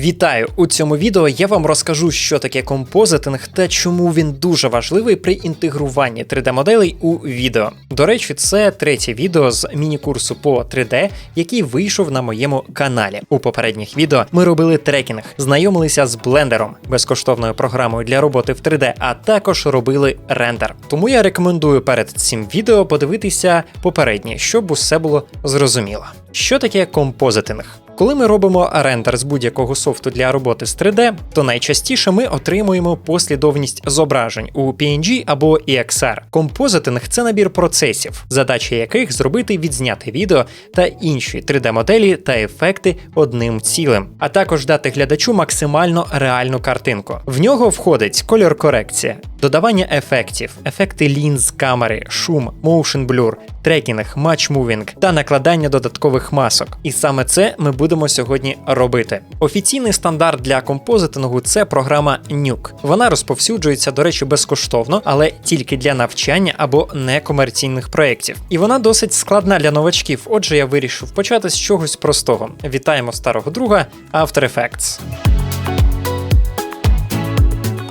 Вітаю! У цьому відео я вам розкажу, що таке композитинг та чому він дуже важливий при інтегруванні 3D-моделей у відео. До речі, це третє відео з міні-курсу по 3D, який вийшов на моєму каналі. У попередніх відео ми робили трекінг, знайомилися з блендером, безкоштовною програмою для роботи в 3D, а також робили рендер. Тому я рекомендую перед цим відео подивитися попереднє, щоб усе було зрозуміло. Що таке композитинг? Коли ми робимо рендер з будь-якого софту для роботи з 3D, то найчастіше ми отримуємо послідовність зображень у PNG або EXR. Композитинг це набір процесів, задача яких зробити відзняти відео та інші 3D-моделі та ефекти одним цілим, а також дати глядачу максимально реальну картинку. В нього входить кольор корекція, додавання ефектів, ефекти лінз камери, шум, motion blur, трекінг, матчмувінг та накладання додаткових масок. І саме це ми будемо сьогодні робити. Офіційний стандарт для композитингу це програма Nuke. Вона розповсюджується, до речі, безкоштовно, але тільки для навчання або некомерційних проєктів. І вона досить складна для новачків. Отже, я вирішив почати з чогось простого. Вітаємо старого друга After Effects.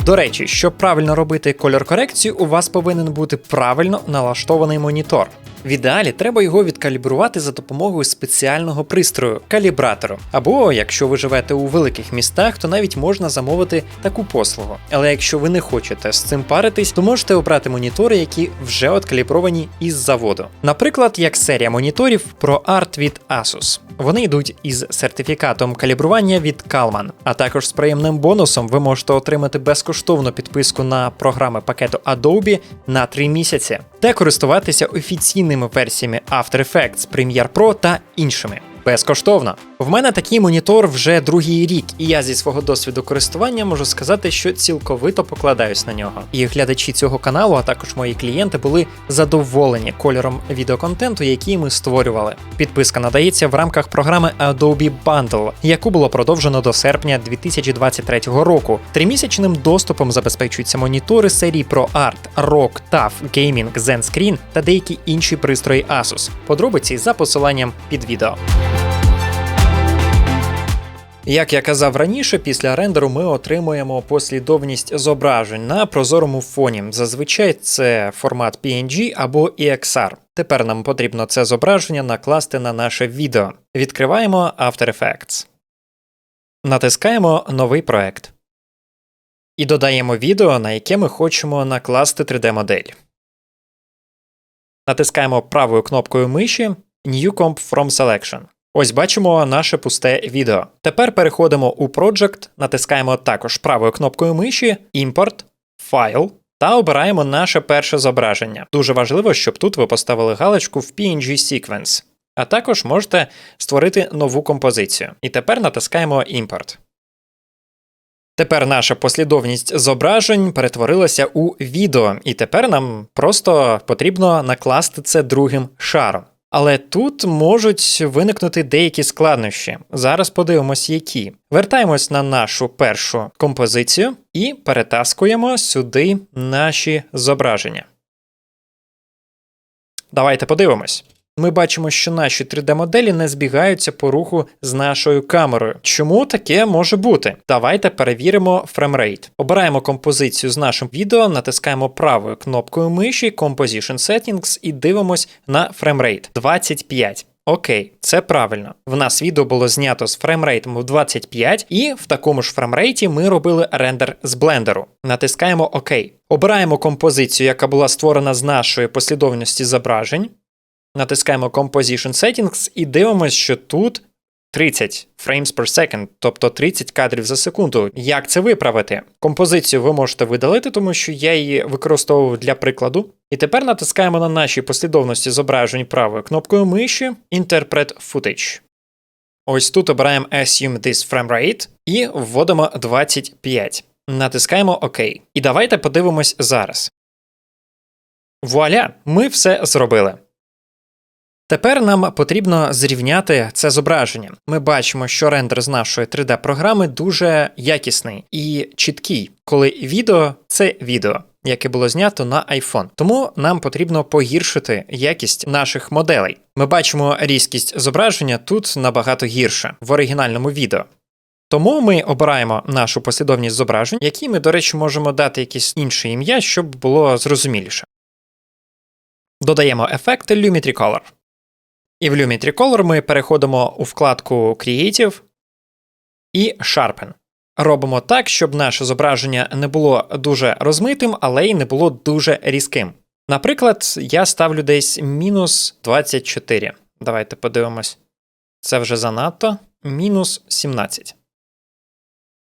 До речі, щоб правильно робити кольор корекцію, у вас повинен бути правильно налаштований монітор. В ідеалі треба його відкалібрувати за допомогою спеціального пристрою калібратору. Або якщо ви живете у великих містах, то навіть можна замовити таку послугу. Але якщо ви не хочете з цим паритись, то можете обрати монітори, які вже откалібровані із заводу. Наприклад, як серія моніторів ProArt від Asus. Вони йдуть із сертифікатом калібрування від Kalman, а також з приємним бонусом ви можете отримати безкоштовну підписку на програми пакету Adobe на 3 місяці, та користуватися офіційними версіями After Effects, Premiere Pro та іншими. Безкоштовно. В мене такий монітор вже другий рік, і я зі свого досвіду користування можу сказати, що цілковито покладаюсь на нього. І глядачі цього каналу, а також мої клієнти, були задоволені кольором відеоконтенту, який ми створювали. Підписка надається в рамках програми Adobe Bundle, яку було продовжено до серпня 2023 року. Тримісячним доступом забезпечуються монітори серії ProArt, ROG, TAF, Gaming, ZenScreen та деякі інші пристрої Asus. Подробиці за посиланням під відео. Як я казав раніше, після рендеру ми отримуємо послідовність зображень на прозорому фоні. Зазвичай це формат PNG або EXR. Тепер нам потрібно це зображення накласти на наше відео. Відкриваємо After Effects. Натискаємо Новий проект. І додаємо відео, на яке ми хочемо накласти 3D-модель. Натискаємо правою кнопкою миші New Comp from Selection. Ось бачимо наше пусте відео. Тепер переходимо у Project, натискаємо також правою кнопкою миші Import, File та обираємо наше перше зображення. Дуже важливо, щоб тут ви поставили галочку в PNG Sequence. А також можете створити нову композицію. І тепер натискаємо Import. Тепер наша послідовність зображень перетворилася у відео, і тепер нам просто потрібно накласти це другим шаром. Але тут можуть виникнути деякі складнощі. Зараз подивимось, які. Вертаємось на нашу першу композицію і перетаскуємо сюди наші зображення. Давайте подивимось. Ми бачимо, що наші 3D-моделі не збігаються по руху з нашою камерою. Чому таке може бути? Давайте перевіримо фреймрейт. Обираємо композицію з нашим відео, натискаємо правою кнопкою миші Composition Settings і дивимось на фреймрейт 25. Окей, це правильно. В нас відео було знято з фреймрейтом в 25, і в такому ж фреймрейті ми робили рендер з блендеру. Натискаємо ОК. Обираємо композицію, яка була створена з нашої послідовності зображень. Натискаємо Composition Settings і дивимося, що тут 30 frames per second, тобто 30 кадрів за секунду. Як це виправити? Композицію ви можете видалити, тому що я її використовував для прикладу. І тепер натискаємо на нашій послідовності зображень правою кнопкою миші Interpret Footage. Ось тут обираємо Assume this frame rate і вводимо 25. Натискаємо ОК. І давайте подивимось зараз. Вуаля, ми все зробили. Тепер нам потрібно зрівняти це зображення. Ми бачимо, що рендер з нашої 3D-програми дуже якісний і чіткий, коли відео це відео. Яке було знято на iPhone. Тому нам потрібно погіршити якість наших моделей. Ми бачимо різкість зображення тут набагато гірше в оригінальному відео. Тому ми обираємо нашу послідовність зображень, які ми, до речі, можемо дати якесь інше ім'я, щоб було зрозуміліше. Додаємо ефект Lumetri Color. І в Lumetri Color ми переходимо у вкладку Creative і Sharpen. Робимо так, щоб наше зображення не було дуже розмитим, але й не було дуже різким. Наприклад, я ставлю десь мінус 24. Давайте подивимось. Це вже занадто. Мінус 17.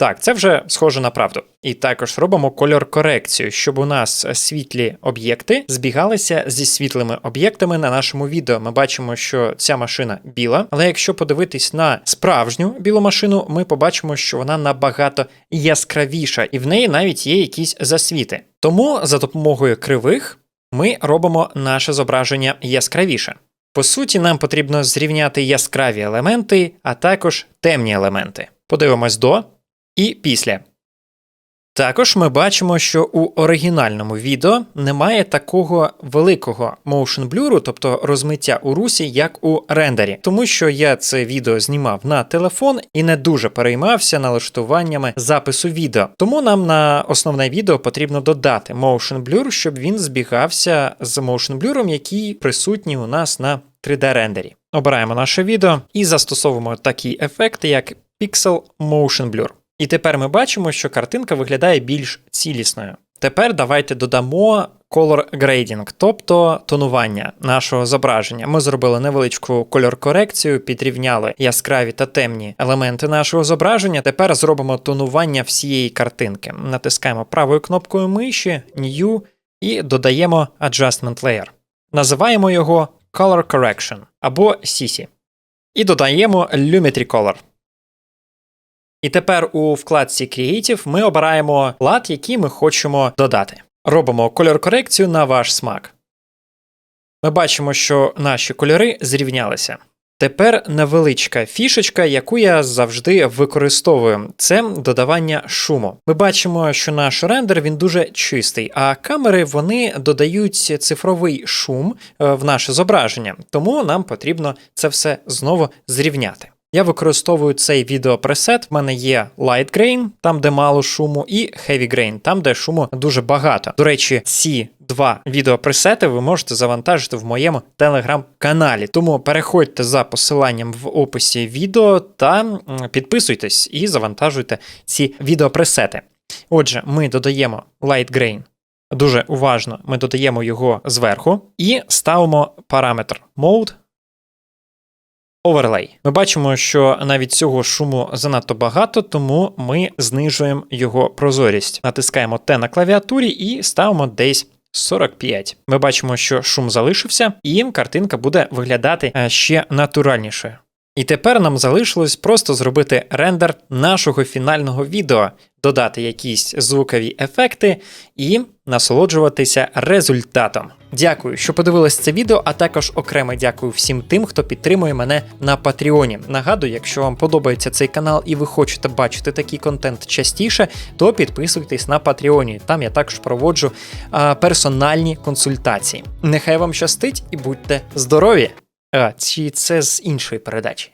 Так, це вже схоже на правду. І також робимо кольор корекцію, щоб у нас світлі об'єкти збігалися зі світлими об'єктами на нашому відео. Ми бачимо, що ця машина біла, але якщо подивитись на справжню білу машину, ми побачимо, що вона набагато яскравіша, і в неї навіть є якісь засвіти. Тому за допомогою кривих ми робимо наше зображення яскравіше. По суті, нам потрібно зрівняти яскраві елементи, а також темні елементи. Подивимось до і після. Також ми бачимо, що у оригінальному відео немає такого великого motion blur, тобто розмиття у русі, як у рендері, тому що я це відео знімав на телефон і не дуже переймався налаштуваннями запису відео. Тому нам на основне відео потрібно додати motion blur, щоб він збігався з motion blur, який присутній у нас на 3D рендері. Обираємо наше відео і застосовуємо такий ефект, як Pixel Motion Blur. І тепер ми бачимо, що картинка виглядає більш цілісною. Тепер давайте додамо color grading, тобто тонування нашого зображення. Ми зробили невеличку кольор-корекцію, підрівняли яскраві та темні елементи нашого зображення. Тепер зробимо тонування всієї картинки. Натискаємо правою кнопкою миші, New і додаємо Adjustment Layer. Називаємо його Color Correction або CC. І додаємо Lumetri Color. І тепер у вкладці Creative ми обираємо лад, який ми хочемо додати. Робимо кольор корекцію на ваш смак. Ми бачимо, що наші кольори зрівнялися. Тепер невеличка фішечка, яку я завжди використовую, це додавання шуму. Ми бачимо, що наш рендер він дуже чистий, а камери вони додають цифровий шум е, в наше зображення, тому нам потрібно це все знову зрівняти. Я використовую цей відеопресет. В мене є Light Grain, там де мало шуму, і Heavy Grain, там де шуму дуже багато. До речі, ці два відеопресети ви можете завантажити в моєму телеграм-каналі. Тому переходьте за посиланням в описі відео та підписуйтесь і завантажуйте ці відеопресети. Отже, ми додаємо Light Grain. Дуже уважно ми додаємо його зверху і ставимо параметр Mode Оверлей. Ми бачимо, що навіть цього шуму занадто багато, тому ми знижуємо його прозорість. Натискаємо Т на клавіатурі і ставимо десь 45. Ми бачимо, що шум залишився, і картинка буде виглядати е, ще натуральнішою. І тепер нам залишилось просто зробити рендер нашого фінального відео, додати якісь звукові ефекти і насолоджуватися результатом. Дякую, що подивились це відео, а також окремо дякую всім тим, хто підтримує мене на Патреоні. Нагадую, якщо вам подобається цей канал і ви хочете бачити такий контент частіше, то підписуйтесь на Патреоні. Там я також проводжу а, персональні консультації. Нехай вам щастить і будьте здорові! А, чи це з іншої передачі.